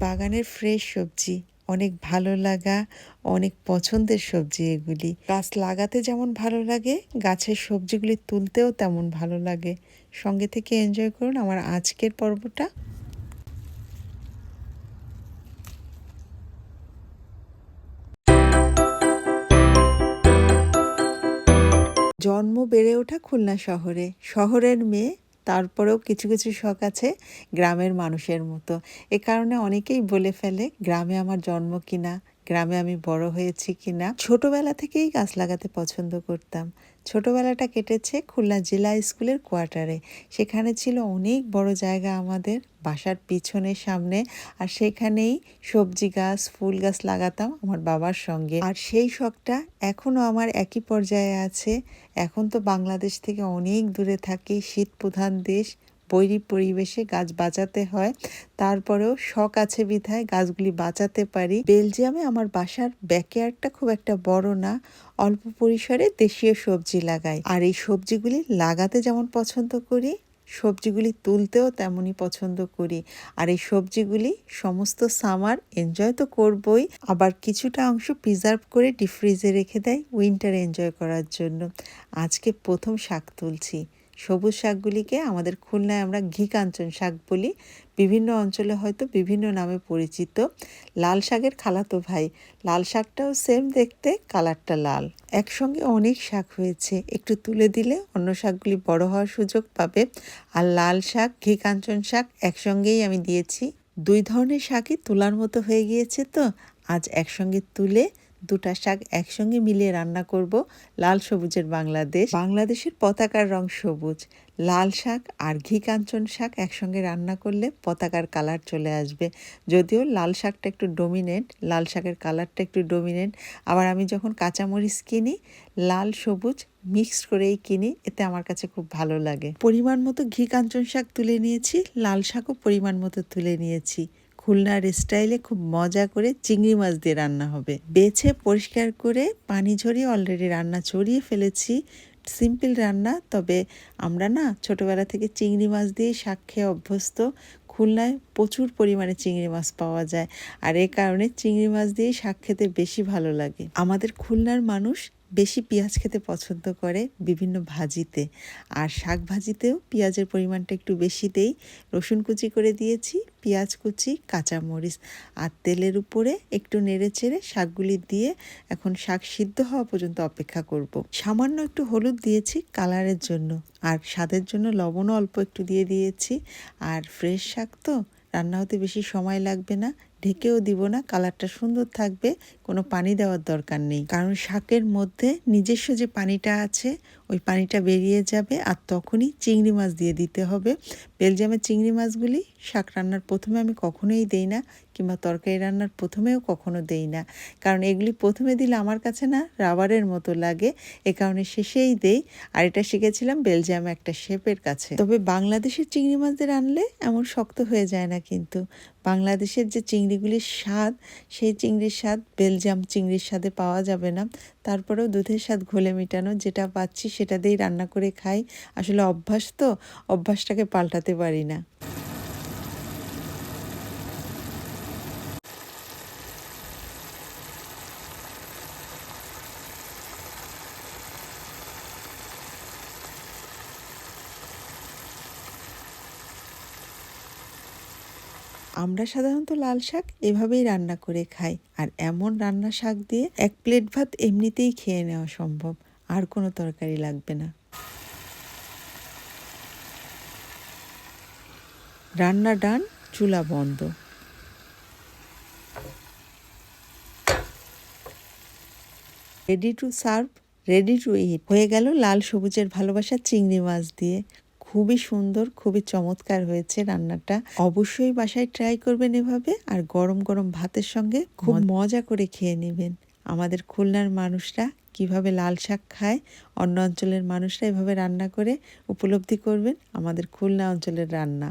বাগানের ফ্রেশ সবজি, অনেক ভালো লাগা, অনেক পছন্দের সবজি এগুলি। গাছ লাগাতে যেমন ভালো লাগে, গাছের সবজিগুলি তুলতেও তেমন ভালো লাগে। সঙ্গে থেকে এনজয় করুন আমার আজকের পর্বটা। জন্ম বেড়ে ওঠা খুলনা শহরে। শহরের মেয়ে তারপরেও কিছু কিছু শখ আছে গ্রামের মানুষের মতো। এ কারণে অনেকেই বলে ফেলে, গ্রামে আমার জন্ম কিনা গ্রামে আমি বড় হয়েছি কিনা, ছোটবেলা থেকেই গাছ লাগাতে পছন্দ করতাম। ছোটবেলাটা কেটেছে খুলনা জেলা স্কুলের কোয়ার্টারে। সেখানে ছিল অনেক বড় জায়গা আমাদের, বাসার পিছনে সামনে, আর সেখানেই সবজি গাছ, ফুল গাছ লাগাতাম আমার বাবার সঙ্গে। আর সেই শখটা এখনও আমার একই পর্যায়ে আছে। এখন তো বাংলাদেশ থেকে অনেক দূরে থাকি শীত প্রধান দেশ। বৈরী পরিবেশে গাছ বাঁচাতে হয়। তারপরেও শখ আছে বিধায় গাছগুলি বাঁচাতে পারি। বেলজিয়ামে আমার বাসার ব্যাকয়ার্ডটা খুব একটা বড় না। অল্প পরিসরে দেশীয় সবজি লাগাই। আর এই সবজিগুলি লাগাতে যেমন পছন্দ করি, সবজিগুলি তুলতেও তেমনই পছন্দ করি। আর এই সবজিগুলি সমস্ত সামার এনজয় তো করবই। আবার কিছুটা অংশ প্রিজার্ভ করে ডিফ্রিজে রেখে দেয় উইন্টার এনজয় করার জন্য। আজকে প্রথম শাক তুলছি। সবুজ শাকগুলিকে আমাদের খুলনায় আমরা ঘি কাঞ্চন শাক বলি। বিভিন্ন অঞ্চলে হয়তো বিভিন্ন নামে পরিচিত। লাল শাকের খালাতো ভাই। লাল শাকটাও সেম দেখতে কালারটা লাল। একসঙ্গে অনেক শাক হয়েছে। একটু তুলে দিলে অন্য শাকগুলি বড় হওয়ার সুযোগ পাবে। আর লাল শাক ঘি কাঞ্চন শাক একসঙ্গেই আমি দিয়েছি। দুই ধরনের শাকই তোলার মতো হয়ে গিয়েছে তো। আজ একসঙ্গে তুলে দুটা শাক একসঙ্গে মিলিয়ে রান্না করব লাল সবুজের বাংলাদেশ। বাংলাদেশের পতাকার রং সবুজ। লাল শাক আর ঘি কাঞ্চন শাক একসঙ্গে রান্না করলে পতাকার কালার চলে আসবে। যদিও লাল শাকটা একটু ডোমিনেন্ট লাল শাকের কালারটা একটু ডোমিনেন্ট আবার আমি যখন কাঁচামরিচ কিনি, লাল সবুজ মিক্সড করেই কিনি, এতে আমার কাছে খুব ভালো লাগে। পরিমাণ মতো ঘি কাঞ্চন শাক তুলে নিয়েছি, লাল শাকও পরিমাণ মতো তুলে নিয়েছি। খুলনার স্টাইলে খুব মজা করে চিংড়ি মাছ দিয়ে রান্না হবে। বেছে পরিষ্কার করে পানি ঝরিয়ে অলরেডি রান্না ছড়িয়ে ফেলেছি। সিম্পল রান্না, তবে আমরা না ছোটবেলা থেকে চিংড়ি মাছ দিয়ে শাক খেয়ে অভ্যস্ত। খুলনায় প্রচুর পরিমাণে চিংড়ি মাছ পাওয়া যায়। আর এ কারণে চিংড়ি মাছ দিয়ে শাক খেতে বেশি ভালো লাগে। আমাদের খুলনার মানুষ বেশি পেঁয়াজ খেতে পছন্দ করে বিভিন্ন ভাজিতে। আর শাক ভাজিতেও পেঁয়াজের পরিমাণটা একটু বেশি দেই। রসুন কুচি করে দিয়েছি, পেঁয়াজ কুচি, কাঁচামরিচ। আর তেলের উপরে একটু নেড়ে চেড়ে শাকগুলি দিয়ে এখন শাক সিদ্ধ হওয়া পর্যন্ত অপেক্ষা করব। সামান্য একটু হলুদ দিয়েছি কালারের জন্য। আর স্বাদের জন্য লবণও অল্প একটু দিয়ে দিয়েছি। আর ফ্রেশ শাক তো রান্না হতে বেশি সময় লাগবে না। ঢেকেও দিব না, কালারটা সুন্দর থাকবে, কোনো পানি দেওয়ার দরকার নেই। কারণ শাকের মধ্যে নিজস্ব যে পানিটা আছে, ওই পানিটা বেরিয়ে যাবে আর তখনই চিংড়ি মাছ দিয়ে দিতে হবে। বেলজিয়ামের চিংড়ি মাছগুলি শাক রান্নার প্রথমে আমি কখনোই দেই না, কিংবা তরকারি রান্নার প্রথমেও কখনো দেই না। কারণ এগুলি প্রথমে দিলে আমার কাছে না রাবারের মতো লাগে, এ কারণে শেষেই দেই। আর এটা শিখেছিলাম বেলজিয়ামে একটা শেপের কাছে। তবে বাংলাদেশের চিংড়ি মাছদের আনলে এমন শক্ত হয়ে যায় না কিন্তু। বাংলাদেশের যে চিংড়িগুলির স্বাদ, সেই চিংড়ির স্বাদ বেলজাম চিংড়ির স্বাদে পাওয়া যাবে না। তারপরেও দুধের স্বাদ ঘোলে মেটানো, যেটা পাচ্ছি সেটা দিয়েই রান্না করে খাই। আসলে অভ্যাস তো, অভ্যাসটাকে পাল্টাতে পারি না। আমরা সাধারণত লাল শাক এভাবেই রান্না করে খাই, আর এমন রান্না শাক দিয়ে এক প্লেট ভাত এমনিতেই খেয়ে নেওয়া সম্ভব, আর কোনো তরকারি লাগবে না। রান্না ডান, চুলা বন্ধ। Ready to serve ready to eat হয়ে গেল লাল সবুজের ভালোবাসা চিংড়ি মাছ দিয়ে। খুবই সুন্দর খুবই চমৎকার হয়েছে রান্নাটা। অবশ্যই বাসায় ট্রাই করবেন এভাবে আর গরম গরম ভাতের সঙ্গে খুব মজা করে খেয়ে নেবেন। আমাদের খুলনার মানুষরা কীভাবে লাল শাক খায় অন্য অঞ্চলের মানুষরা এভাবে রান্না করে উপলব্ধি করবেন আমাদের খুলনা অঞ্চলের রান্না।